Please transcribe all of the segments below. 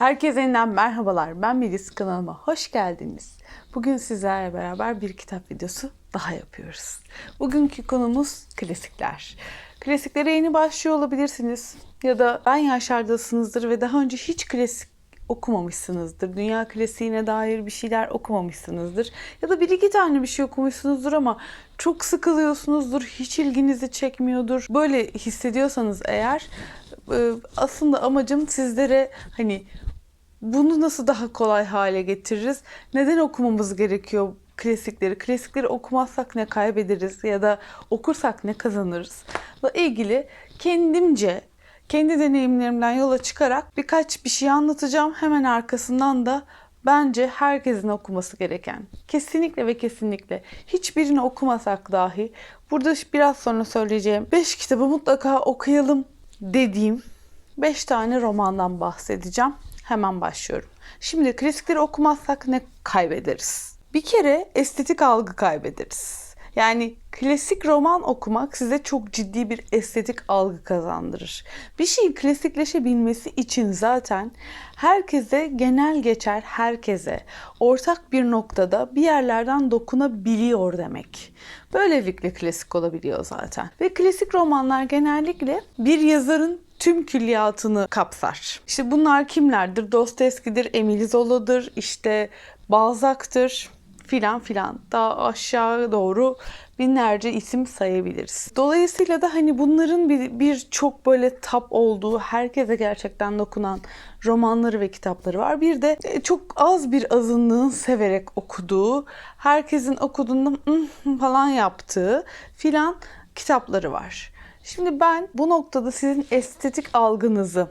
Herkese yeniden merhabalar. Ben Melis kanalıma hoş geldiniz. Bugün sizlerle beraber bir kitap videosu daha yapıyoruz. Bugünkü konumuz klasikler. Klasiklere yeni başlıyor olabilirsiniz. Ya da ben yaşlardasınızdır ve daha önce hiç klasik okumamışsınızdır. Dünya klasiğine dair bir şeyler okumamışsınızdır. Ya da bir iki tane bir şey okumuşsunuzdur ama çok sıkılıyorsunuzdur, hiç ilginizi çekmiyordur. Böyle hissediyorsanız eğer e, aslında amacım sizlere hani bunu nasıl daha kolay hale getiririz? Neden okumamız gerekiyor klasikleri? Klasikleri okumazsak ne kaybederiz ya da okursak ne kazanırız? ile ilgili kendimce kendi deneyimlerimden yola çıkarak birkaç bir şey anlatacağım. Hemen arkasından da bence herkesin okuması gereken, kesinlikle ve kesinlikle hiçbirini okumasak dahi burada biraz sonra söyleyeceğim 5 kitabı mutlaka okuyalım dediğim 5 tane romandan bahsedeceğim. Hemen başlıyorum. Şimdi klasikleri okumazsak ne kaybederiz? Bir kere estetik algı kaybederiz. Yani klasik roman okumak size çok ciddi bir estetik algı kazandırır. Bir şeyin klasikleşebilmesi için zaten herkese genel geçer herkese ortak bir noktada bir yerlerden dokunabiliyor demek. Böylelikle klasik olabiliyor zaten. Ve klasik romanlar genellikle bir yazarın tüm külliyatını kapsar. İşte bunlar kimlerdir? Dostoyevski'dir, Emile Zola'dır, işte Balzac'tır filan filan. Daha aşağı doğru binlerce isim sayabiliriz. Dolayısıyla da hani bunların bir, bir çok böyle tap olduğu, herkese gerçekten dokunan romanları ve kitapları var. Bir de e, çok az bir azınlığın severek okuduğu, herkesin okuduğunda falan yaptığı filan kitapları var. Şimdi ben bu noktada sizin estetik algınızı,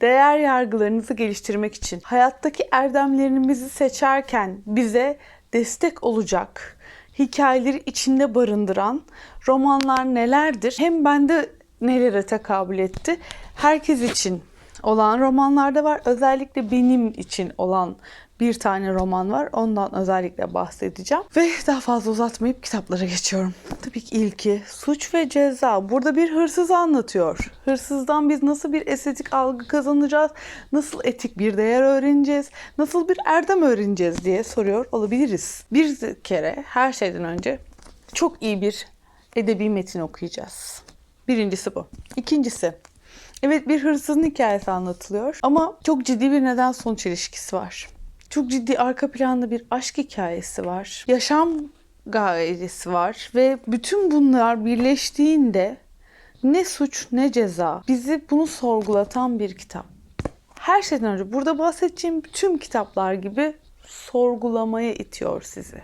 değer yargılarınızı geliştirmek için hayattaki erdemlerimizi seçerken bize destek olacak hikayeleri içinde barındıran romanlar nelerdir? Hem bende nelere tekabül etti? Herkes için olan romanlar da var. Özellikle benim için olan bir tane roman var. Ondan özellikle bahsedeceğim. Ve daha fazla uzatmayıp kitaplara geçiyorum. Tabii ki ilki Suç ve Ceza. Burada bir hırsız anlatıyor. Hırsızdan biz nasıl bir estetik algı kazanacağız? Nasıl etik bir değer öğreneceğiz? Nasıl bir erdem öğreneceğiz diye soruyor olabiliriz. Bir kere her şeyden önce çok iyi bir edebi metin okuyacağız. Birincisi bu. İkincisi Evet bir hırsızın hikayesi anlatılıyor ama çok ciddi bir neden sonuç ilişkisi var. Çok ciddi arka planda bir aşk hikayesi var. Yaşam gayesi var ve bütün bunlar birleştiğinde ne suç ne ceza bizi bunu sorgulatan bir kitap. Her şeyden önce burada bahsedeceğim tüm kitaplar gibi sorgulamaya itiyor sizi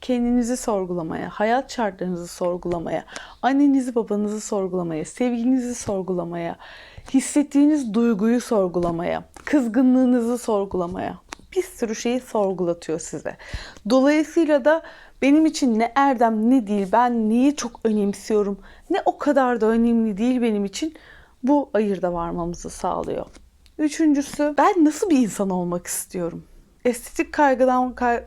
kendinizi sorgulamaya, hayat şartlarınızı sorgulamaya, annenizi babanızı sorgulamaya, sevginizi sorgulamaya, hissettiğiniz duyguyu sorgulamaya, kızgınlığınızı sorgulamaya bir sürü şeyi sorgulatıyor size. Dolayısıyla da benim için ne erdem ne değil, ben neyi çok önemsiyorum, ne o kadar da önemli değil benim için bu ayırda varmamızı sağlıyor. Üçüncüsü ben nasıl bir insan olmak istiyorum? Estetik kaygıdan kay-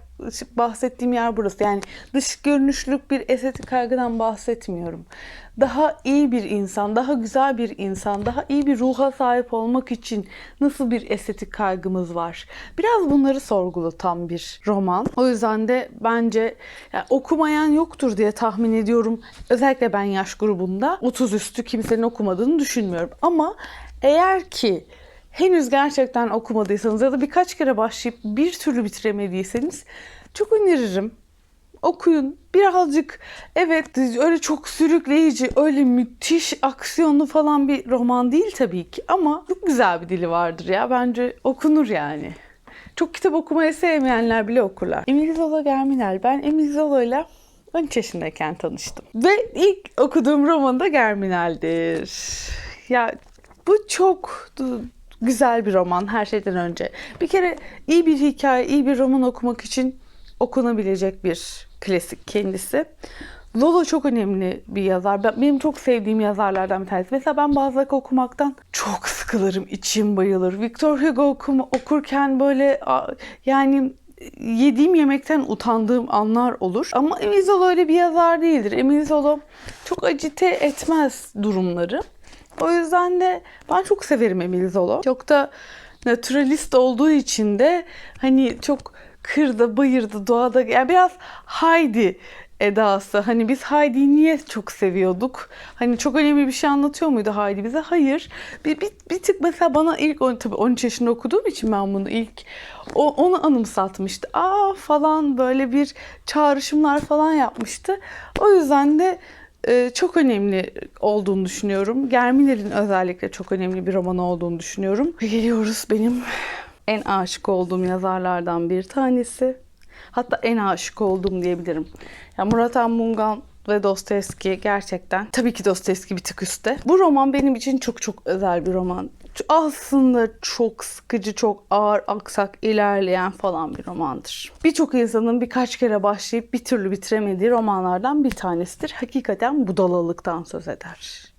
bahsettiğim yer burası. Yani dış görünüşlük bir estetik kaygıdan bahsetmiyorum. Daha iyi bir insan, daha güzel bir insan, daha iyi bir ruha sahip olmak için nasıl bir estetik kaygımız var? Biraz bunları sorgulatan bir roman. O yüzden de bence yani okumayan yoktur diye tahmin ediyorum. Özellikle ben yaş grubunda 30 üstü kimsenin okumadığını düşünmüyorum. Ama eğer ki henüz gerçekten okumadıysanız ya da birkaç kere başlayıp bir türlü bitiremediyseniz çok öneririm. Okuyun. Birazcık evet öyle çok sürükleyici, öyle müthiş aksiyonlu falan bir roman değil tabii ki ama çok güzel bir dili vardır ya. Bence okunur yani. Çok kitap okumayı sevmeyenler bile okurlar. Emile Zola Germinal. Ben Emile Zola ile 13 yaşındayken tanıştım. Ve ilk okuduğum roman da Germinal'dir. Ya bu çok güzel bir roman her şeyden önce. Bir kere iyi bir hikaye, iyi bir roman okumak için okunabilecek bir klasik kendisi. Lolo çok önemli bir yazar. Ben, benim çok sevdiğim yazarlardan bir tanesi. Mesela ben Balzac okumaktan çok sıkılırım, içim bayılır. Victor Hugo okuma, okurken böyle yani yediğim yemekten utandığım anlar olur. Ama Emile Zola öyle bir yazar değildir. Emile Zola çok acite etmez durumları. O yüzden de ben çok severim Emile Zola. Çok da naturalist olduğu için de hani çok kırda, bayırda, doğada yani biraz Heidi edası. Hani biz Heidi'yi niye çok seviyorduk? Hani çok önemli bir şey anlatıyor muydu Heidi bize? Hayır. Bir, bir, bir tık mesela bana ilk on- tabii 13 yaşında okuduğum için ben bunu ilk o, onu anımsatmıştı. Aa falan böyle bir çağrışımlar falan yapmıştı. O yüzden de çok önemli olduğunu düşünüyorum. Germinal'in özellikle çok önemli bir roman olduğunu düşünüyorum. Geliyoruz benim en aşık olduğum yazarlardan bir tanesi. Hatta en aşık olduğum diyebilirim. Ya Murat Anmungan ve Dostoyevski gerçekten tabii ki Dostoyevski bir tık üstte. Bu roman benim için çok çok özel bir roman. Aslında çok sıkıcı, çok ağır, aksak, ilerleyen falan bir romandır. Birçok insanın birkaç kere başlayıp bir türlü bitiremediği romanlardan bir tanesidir. Hakikaten budalalıktan söz eder.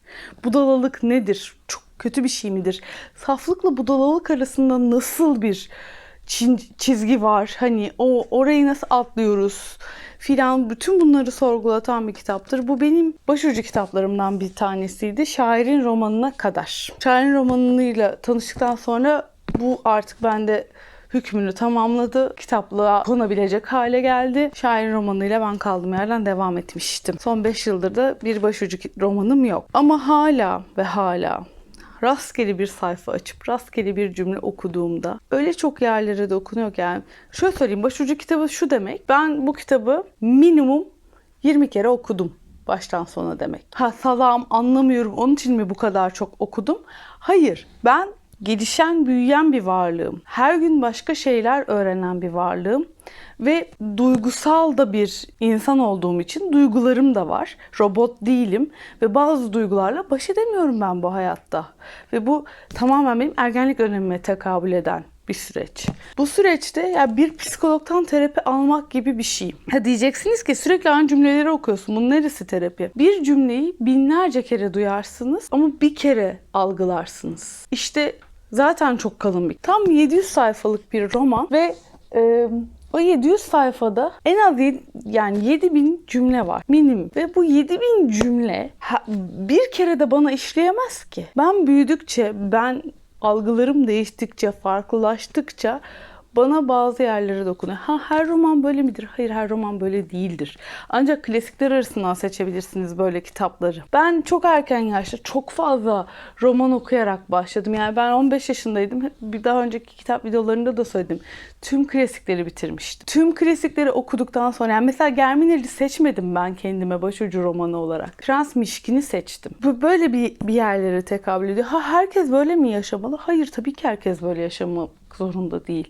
Budalalık nedir? Çok kötü bir şey midir? Saflıkla budalalık arasında nasıl bir çizgi var? Hani o orayı nasıl atlıyoruz? filan bütün bunları sorgulatan bir kitaptır. Bu benim başucu kitaplarımdan bir tanesiydi. Şairin romanına kadar. Şairin romanıyla tanıştıktan sonra bu artık bende hükmünü tamamladı. Kitaplığa konabilecek hale geldi. Şairin romanıyla ben kaldığım yerden devam etmiştim. Son 5 yıldır da bir başucu romanım yok. Ama hala ve hala rastgele bir sayfa açıp rastgele bir cümle okuduğumda öyle çok yerlere dokunuyor ki yani şöyle söyleyeyim başucu kitabı şu demek ben bu kitabı minimum 20 kere okudum baştan sona demek. Ha salam anlamıyorum onun için mi bu kadar çok okudum? Hayır ben gelişen büyüyen bir varlığım. Her gün başka şeyler öğrenen bir varlığım ve duygusal da bir insan olduğum için duygularım da var. Robot değilim ve bazı duygularla baş edemiyorum ben bu hayatta. Ve bu tamamen benim ergenlik dönemime tekabül eden bir süreç. Bu süreçte ya bir psikologtan terapi almak gibi bir şey. Ha diyeceksiniz ki sürekli aynı cümleleri okuyorsun. Bunun neresi terapi? Bir cümleyi binlerce kere duyarsınız ama bir kere algılarsınız. İşte zaten çok kalın bir. Tam 700 sayfalık bir roman ve e, o 700 sayfada en az yedi- yani 7000 cümle var minimum ve bu 7000 cümle ha- bir kere de bana işleyemez ki. Ben büyüdükçe, ben algılarım değiştikçe, farklılaştıkça bana bazı yerlere dokunuyor. Ha her roman böyle midir? Hayır her roman böyle değildir. Ancak klasikler arasından seçebilirsiniz böyle kitapları. Ben çok erken yaşta çok fazla roman okuyarak başladım. Yani ben 15 yaşındaydım. Bir daha önceki kitap videolarında da söyledim. Tüm klasikleri bitirmiştim. Tüm klasikleri okuduktan sonra yani mesela Germinal'i seçmedim ben kendime başucu romanı olarak. Prens Mişkin'i seçtim. Bu böyle bir, bir yerlere tekabül ediyor. Ha herkes böyle mi yaşamalı? Hayır tabii ki herkes böyle yaşamak zorunda değil.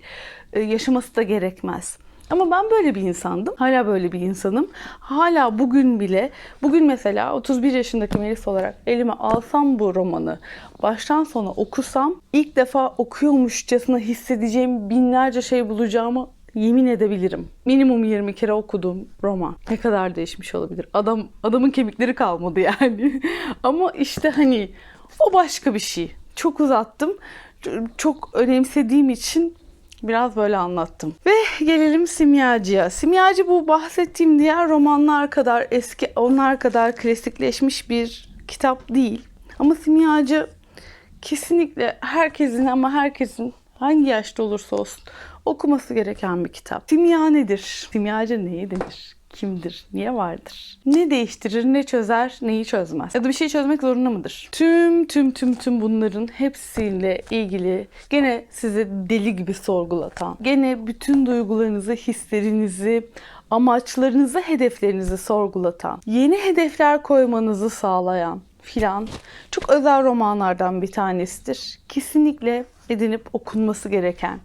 Ee, yaşaması da gerekmez. Ama ben böyle bir insandım. Hala böyle bir insanım. Hala bugün bile, bugün mesela 31 yaşındaki Melis olarak elime alsam bu romanı, baştan sona okusam, ilk defa okuyormuşçasına hissedeceğim binlerce şey bulacağımı yemin edebilirim. Minimum 20 kere okuduğum roman. Ne kadar değişmiş olabilir? Adam adamın kemikleri kalmadı yani. Ama işte hani o başka bir şey. Çok uzattım. Çok önemsediğim için Biraz böyle anlattım. Ve gelelim Simyacı'ya. Simyacı bu bahsettiğim diğer romanlar kadar eski, onlar kadar klasikleşmiş bir kitap değil. Ama Simyacı kesinlikle herkesin ama herkesin hangi yaşta olursa olsun okuması gereken bir kitap. Simya nedir? Simyacı neye denir? Kimdir? Niye vardır? Ne değiştirir, ne çözer, neyi çözmez? Ya da bir şey çözmek zorunda mıdır? Tüm tüm tüm tüm bunların hepsiyle ilgili gene sizi deli gibi sorgulatan, gene bütün duygularınızı, hislerinizi, amaçlarınızı, hedeflerinizi sorgulatan, yeni hedefler koymanızı sağlayan filan çok özel romanlardan bir tanesidir. Kesinlikle edinip okunması gereken,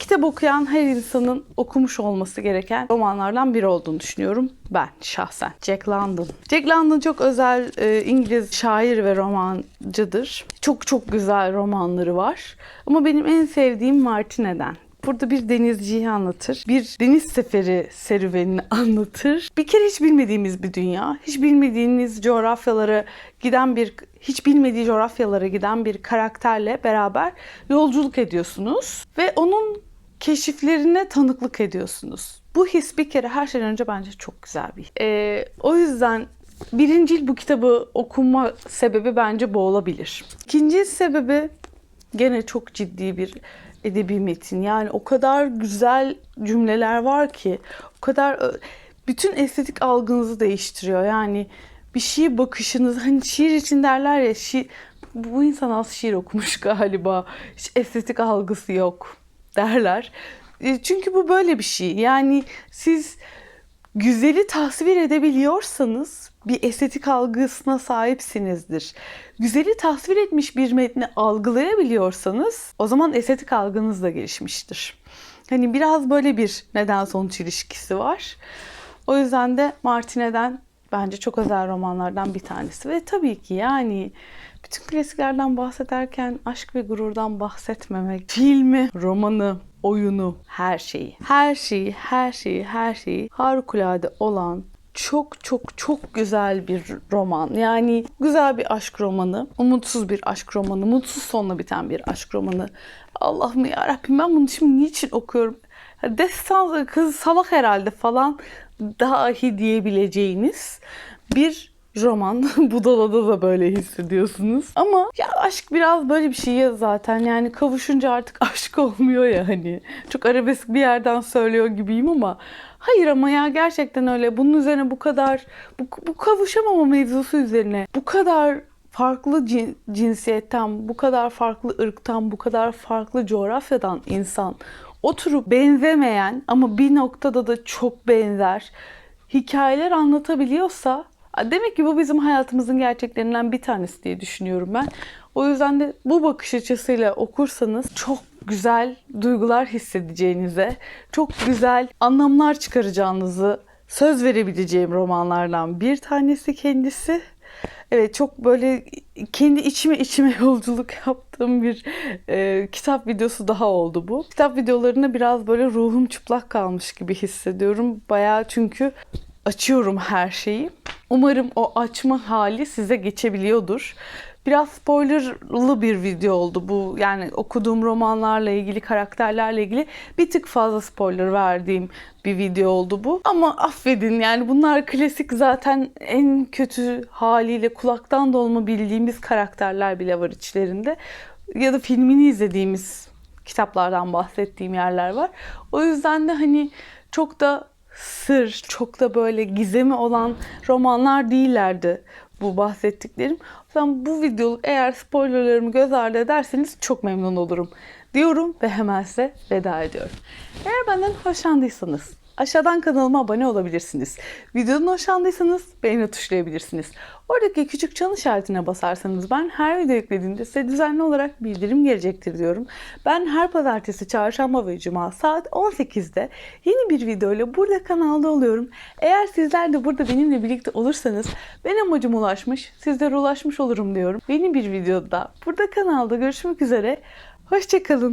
kitap okuyan her insanın okumuş olması gereken romanlardan biri olduğunu düşünüyorum ben şahsen. Jack London. Jack London çok özel e, İngiliz şair ve romancıdır. Çok çok güzel romanları var. Ama benim en sevdiğim Martine'den. Burada bir denizciyi anlatır. Bir deniz seferi serüvenini anlatır. Bir kere hiç bilmediğimiz bir dünya, hiç bilmediğiniz coğrafyalara giden bir hiç bilmediği coğrafyalara giden bir karakterle beraber yolculuk ediyorsunuz ve onun keşiflerine tanıklık ediyorsunuz. Bu his bir kere her şeyden önce bence çok güzel bir his. Ee, o yüzden birincil bu kitabı okuma sebebi bence bu olabilir. İkinci sebebi gene çok ciddi bir edebi metin. Yani o kadar güzel cümleler var ki, o kadar ö- bütün estetik algınızı değiştiriyor. Yani bir şiir bakışınız, hani şiir için derler ya, şiir, bu insan az şiir okumuş galiba, hiç estetik algısı yok derler. E, Çünkü bu böyle bir şey. Yani siz güzeli tasvir edebiliyorsanız bir estetik algısına sahipsinizdir. Güzeli tasvir etmiş bir metni algılayabiliyorsanız o zaman estetik algınız da gelişmiştir. Hani biraz böyle bir neden sonuç ilişkisi var. O yüzden de Martine'den bence çok özel romanlardan bir tanesi ve tabii ki yani bütün klasiklerden bahsederken aşk ve gururdan bahsetmemek, filmi, romanı, oyunu, her şeyi, her şeyi, her şeyi, her şeyi harikulade olan çok çok çok güzel bir roman. Yani güzel bir aşk romanı, umutsuz bir aşk romanı, mutsuz sonla biten bir aşk romanı. Allah'ım ya Rabbim ben bunu şimdi niçin okuyorum? Destan kız salak herhalde falan dahi diyebileceğiniz bir roman. Budala'da da böyle hissediyorsunuz. Ama ya aşk biraz böyle bir şey ya zaten. Yani kavuşunca artık aşk olmuyor ya hani. Çok arabesk bir yerden söylüyor gibiyim ama hayır ama ya gerçekten öyle. Bunun üzerine bu kadar bu, bu kavuşamama mevzusu üzerine bu kadar farklı cin- cinsiyetten, bu kadar farklı ırktan, bu kadar farklı coğrafyadan insan oturup benzemeyen ama bir noktada da çok benzer hikayeler anlatabiliyorsa demek ki bu bizim hayatımızın gerçeklerinden bir tanesi diye düşünüyorum ben. O yüzden de bu bakış açısıyla okursanız çok güzel duygular hissedeceğinize, çok güzel anlamlar çıkaracağınızı söz verebileceğim romanlardan bir tanesi kendisi. Evet çok böyle kendi içime içime yolculuk yaptığım bir e, kitap videosu daha oldu bu. Kitap videolarında biraz böyle ruhum çıplak kalmış gibi hissediyorum. Bayağı çünkü açıyorum her şeyi. Umarım o açma hali size geçebiliyordur. Biraz spoilerlı bir video oldu bu. Yani okuduğum romanlarla ilgili, karakterlerle ilgili bir tık fazla spoiler verdiğim bir video oldu bu. Ama affedin yani bunlar klasik zaten en kötü haliyle kulaktan dolma bildiğimiz karakterler bile var içlerinde. Ya da filmini izlediğimiz kitaplardan bahsettiğim yerler var. O yüzden de hani çok da sır, çok da böyle gizemi olan romanlar değillerdi bu bahsettiklerim. O yüzden bu videoluk eğer spoilerlarımı göz ardı ederseniz çok memnun olurum diyorum ve hemen size veda ediyorum. Eğer benden hoşlandıysanız aşağıdan kanalıma abone olabilirsiniz. Videodan hoşlandıysanız beğeni tuşlayabilirsiniz. Oradaki küçük çan işaretine basarsanız ben her video yüklediğimde size düzenli olarak bildirim gelecektir diyorum. Ben her pazartesi, çarşamba ve cuma saat 18'de yeni bir video ile burada kanalda oluyorum. Eğer sizler de burada benimle birlikte olursanız ben amacıma ulaşmış, sizlere ulaşmış olurum diyorum. Yeni bir videoda burada kanalda görüşmek üzere. Hoşçakalın.